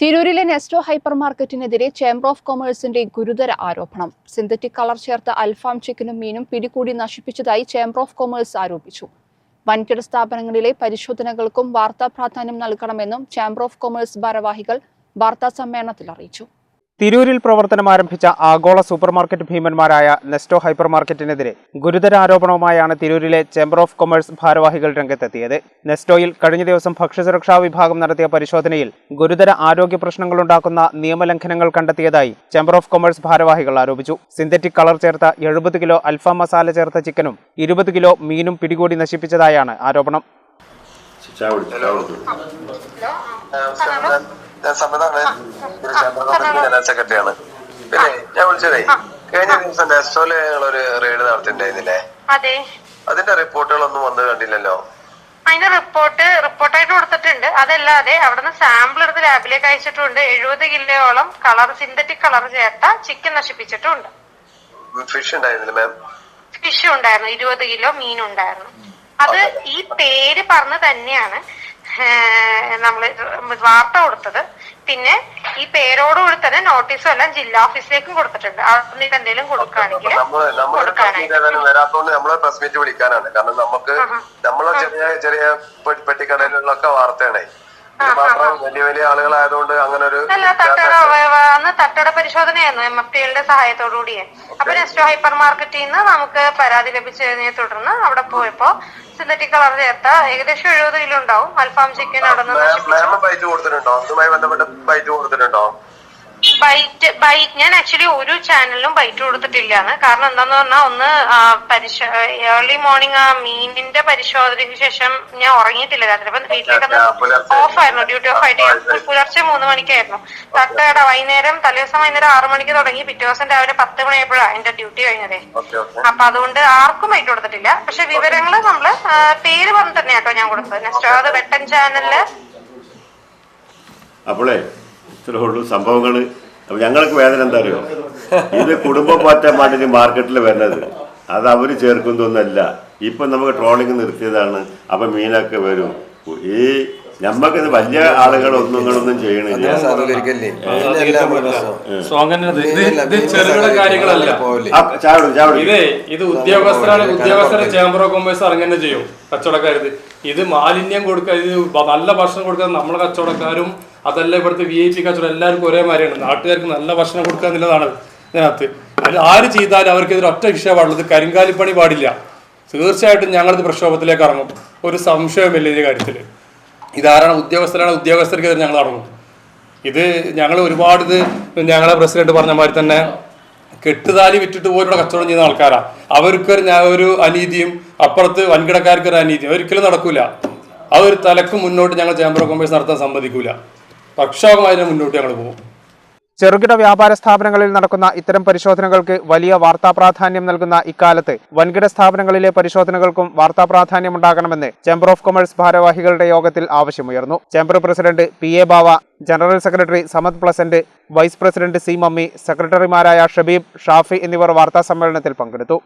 തിരൂരിലെ നെസ്റ്റോ ഹൈപ്പർ മാർക്കറ്റിനെതിരെ chamber of കൊമേഴ്സിന്റെ ഗുരുതര ആരോപണം. സിന്തറ്റിക് കളർ ചേർത്ത അൽഫാം ചിക്കനും മീനും പിടികൂടി നശിപ്പിച്ചതായി ചേംബർ ഓഫ് കൊമേഴ്സ് ആരോപിച്ചു. വൻകിട സ്ഥാപനങ്ങളിലെ പരിശോധനകൾക്കും വാർത്താ പ്രാധാന്യം നൽകണമെന്നും ചേംബർ ഓഫ് കൊമേഴ്സ് ഭാരവാഹികൾ വാർത്താ സമ്മേളനത്തിൽ അറിയിച്ചു. തിരൂരിൽ പ്രവർത്തനം ആരംഭിച്ച ആഗോള സൂപ്പർമാർക്കറ്റ് ഭീമന്മാരായ നെസ്റ്റോ ഹൈപ്പർ മാർക്കറ്റിനെതിരെ ഗുരുതര ആരോപണവുമായാണ് തിരൂരിലെ ചേംബർ ഓഫ് കൊമേഴ്സ് ഭാരവാഹികൾ രംഗത്തെത്തിയത്. നെസ്റ്റോയിൽ കഴിഞ്ഞ ദിവസം ഭക്ഷ്യസുരക്ഷാ വിഭാഗം നടത്തിയ പരിശോധനയിൽ ഗുരുതര ആരോഗ്യ പ്രശ്നങ്ങളുണ്ടാക്കുന്ന നിയമലംഘനങ്ങൾ കണ്ടെത്തിയതായി ചേംബർ ഓഫ് കൊമേഴ്സ് ഭാരവാഹികൾ ആരോപിച്ചു. സിന്തറ്റിക് കളർ ചേർത്ത എഴുപത് കിലോ അൽഫാം മസാല ചേർത്ത ചിക്കനും ഇരുപത് കിലോ മീനും പിടികൂടി നശിപ്പിച്ചതായാണ് ആരോപണം. ചായ കുടിച്ചു ചായ കുടിച്ചു ഞാൻ സമ്മതാണ് ജനറൽ സെക്രട്ടറിയാണ്. പിന്നെ ഞാൻ വിളിച്ചതേ കഴിഞ്ഞ ദിവസം നെസ്റ്റോയിൽ ഞങ്ങളൊരു റെയ്ഡ് നടത്തിണ്ടായിരുന്നില്ലേ അതെ. അതിന്റെ റിപ്പോർട്ടുകളൊന്നും വന്ന് കണ്ടില്ലല്ലോ. അതിന്റെ റിപ്പോർട്ട് റിപ്പോർട്ടായിട്ട് കൊടുത്തിട്ടുണ്ട്. അതല്ലാതെ അവിടുന്ന് സാമ്പിൾ എടുത്ത് ലാബിലേക്ക് അയച്ചിട്ടുണ്ട്. എഴുപത് കിലോയോളം കളർ സിന്തറ്റിക് കളർ ചേർത്ത ചിക്കൻ നശിപ്പിച്ചിട്ടുണ്ട്. ഫിഷ് ഉണ്ടായിരുന്നില്ല മാം ഫിഷ് ഉണ്ടായിരുന്നു. ഇരുപത് കിലോ മീൻ ഉണ്ടായിരുന്നു. അത് ഈ പേര് പറഞ്ഞ് തന്നെയാണ് നമ്മൾ വാർത്ത കൊടുത്തത്. പിന്നെ ഈ പേരോടുകൂടി തന്നെ നോട്ടീസും എല്ലാം ജില്ലാ ഓഫീസിലേക്കും കൊടുത്തിട്ടുണ്ട്. അവിടെ എന്തെങ്കിലും കൊടുക്കുകയാണെങ്കിൽ വരാത്തോണ്ട് നമ്മളെ പ്രസ് മീറ്റ് വിളിക്കാനാണ്. കാരണം നമുക്ക് നമ്മളെ ചെറിയ ചെറിയ പെട്ടിക്കടയിലൊക്കെ വാർത്തയാണ്. വലിയ വലിയ ആളുകളായതുകൊണ്ട് അങ്ങനെ ഒരു അല്ല തട്ടട അന്ന് തട്ടട പരിശോധനയായിരുന്നു എം എഫ് ടികളുടെ സഹായത്തോടുകൂടിയേ. അപ്പൊ നെസ്റ്റോ ഹൈപ്പർ മാർക്കറ്റിൽ നിന്ന് നമുക്ക് പരാതി ലഭിച്ചതിനെ തുടർന്ന് അവിടെ പോയപ്പോ സിന്തറ്റിക് കളർ ചേർത്ത ഏകദേശം എഴുപത് കിലോ ഉണ്ടാവും. അൽഫാം ചിക്കൻ അവിടെ നിന്ന് ബൈറ്റ് കൊടുത്തിട്ടുണ്ടോ? അതുമായി ബന്ധപ്പെട്ട് ബൈറ്റ് കൊടുത്തിട്ടുണ്ടോ? ബൈറ്റ് ബൈറ്റ് ഞാൻ ആക്ച്വലി ഒരു ചാനലിലും ബൈറ്റ് കൊടുത്തിട്ടില്ലാന്ന്. കാരണം എന്താന്ന് പറഞ്ഞാൽ ഒന്ന് പരിശോ ഏർലി മോർണിംഗ് ആ മീനിന്റെ പരിശോധനയ്ക്ക് ശേഷം ഞാൻ ഉറങ്ങിയിട്ടില്ല രാത്രി. അപ്പൊ വീട്ടിലേക്കൊന്ന് ഓഫ് ആയിരുന്നു. ഡ്യൂട്ടി ഓഫ് ആയിട്ട് ഞാൻ പുലർച്ചെ മൂന്ന് മണിക്കായിരുന്നു. തട്ടട വൈകുന്നേരം തലേദിവസം വൈകുന്നേരം ആറു മണിക്ക് തുടങ്ങി. പിറ്റേ ദിവസം രാവിലെ പത്ത് മണിയായപ്പോഴാണ് എന്റെ ഡ്യൂട്ടി കഴിഞ്ഞതേ. Okay okay. അപ്പൊ അതുകൊണ്ട് ആർക്കും ബൈറ്റ് കൊടുത്തിട്ടില്ല. പക്ഷെ വിവരങ്ങൾ നമ്മൾ പേര് പറഞ്ഞു തന്നെയാട്ടോ ഞാൻ കൊടുത്തത്. നെക്സ്റ്റ് അത് വെട്ടൻ ചാനലിൽ അപ്പോളേ ഇത്രേ ഉള്ളൂ സംഭവങ്ങൾ അപ്പൊ ഞങ്ങൾക്ക് വേദന എന്താ അറിയോ? ഇത് കുടുംബം മാറ്റാൻ വേണ്ടി മാർക്കറ്റിൽ വരുന്നത്. അത് അവർ ചേർക്കുന്നതൊന്നല്ല. ഇപ്പൊ നമുക്ക് ട്രോളിങ് നിർത്തിയതാണ്. അപ്പൊ മീനൊക്കെ വരും. ഈ നമ്മക്കിത് വലിയ ആളുകളൊന്നും ഒന്നും ചെയ്യണില്ല. ഇത് ഇത് ഉദ്യോഗസ്ഥരാണ് ഉദ്യോഗസ്ഥരെ ചേംബർ ഓഫ് കൊമേഴ്സ് അങ്ങനെ ചെയ്യും. കച്ചവടക്കാരത് ഇത്. മാലിന്യം കൊടുക്കുക ഇത് നല്ല ഭക്ഷണം കൊടുക്കുക നമ്മളെ കച്ചവടക്കാരും അതല്ല ഇവിടുത്തെ വി ഐ പി കച്ചവടം എല്ലാവർക്കും ഒരേ മാതിരിയാണ്. നാട്ടുകാർക്ക് നല്ല ഭക്ഷണം കൊടുക്കുക എന്നുള്ളതാണ് ഇതിനകത്ത്. അത് ആര് ചെയ്താലും അവർക്ക് ഇതിൽ ഒറ്റ കരിങ്കാലി കരിങ്കാലിപ്പണി പാടില്ല. തീർച്ചയായിട്ടും ഞങ്ങളത് പ്രക്ഷോഭത്തിലേക്ക് ഇറങ്ങും. ഒരു സംശയമില്ല ഇതിന്റെ കാര്യത്തിൽ. ഇതാരാണ് ഉദ്യോഗസ്ഥരാണ് ഉദ്യോഗസ്ഥർക്കെതിരെ ഞങ്ങൾ ഇറങ്ങും. ഇത് ഞങ്ങൾ ഒരുപാട് ഇത് ഞങ്ങളെ പ്രസിഡന്റ് പറഞ്ഞ മാതിരി തന്നെ കെട്ടുതാലി വിറ്റിട്ട് പോലുള്ള കച്ചവടം ചെയ്യുന്ന ആൾക്കാരാ. അവർക്കൊരു ഒരു അനീതിയും അപ്പുറത്ത് വൻകിടക്കാർക്ക് ഒരു അനീതിയും ഒരിക്കലും നടക്കൂല. ആ ഒരു തലക്ക് മുന്നോട്ട് ഞങ്ങൾ ചേംബർ ഓഫ് കൊമേഴ്സ് നടത്താൻ സമ്മതിക്കൂല. പക്ഷാകമായി മുന്നോട്ട് ഞങ്ങൾ പോകും. ചെറുകിട വ്യാപാര സ്ഥാപനങ്ങളിൽ നടക്കുന്ന ഇത്തരം പരിശോധനകൾക്ക് വലിയ വാർത്താ പ്രാധാന്യം നൽകുന്ന ഇക്കാലത്ത് വൻകിട സ്ഥാപനങ്ങളിലെ പരിശോധനകൾക്കും വാർത്താ പ്രാധാന്യം ഉണ്ടാകണമെന്ന് ചേംബർ ഓഫ് കൊമേഴ്സ് ഭാരവാഹികളുടെ യോഗത്തിൽ ആവശ്യമുയർന്നു. Chamber president P A Bava general secretary Samad Pleasant vice president C Mammi സെക്രട്ടറിമാരായ ഷബീബ് ഷാഫി എന്നിവർ വാർത്താ സമ്മേളനത്തിൽ പങ്കെടുത്തു.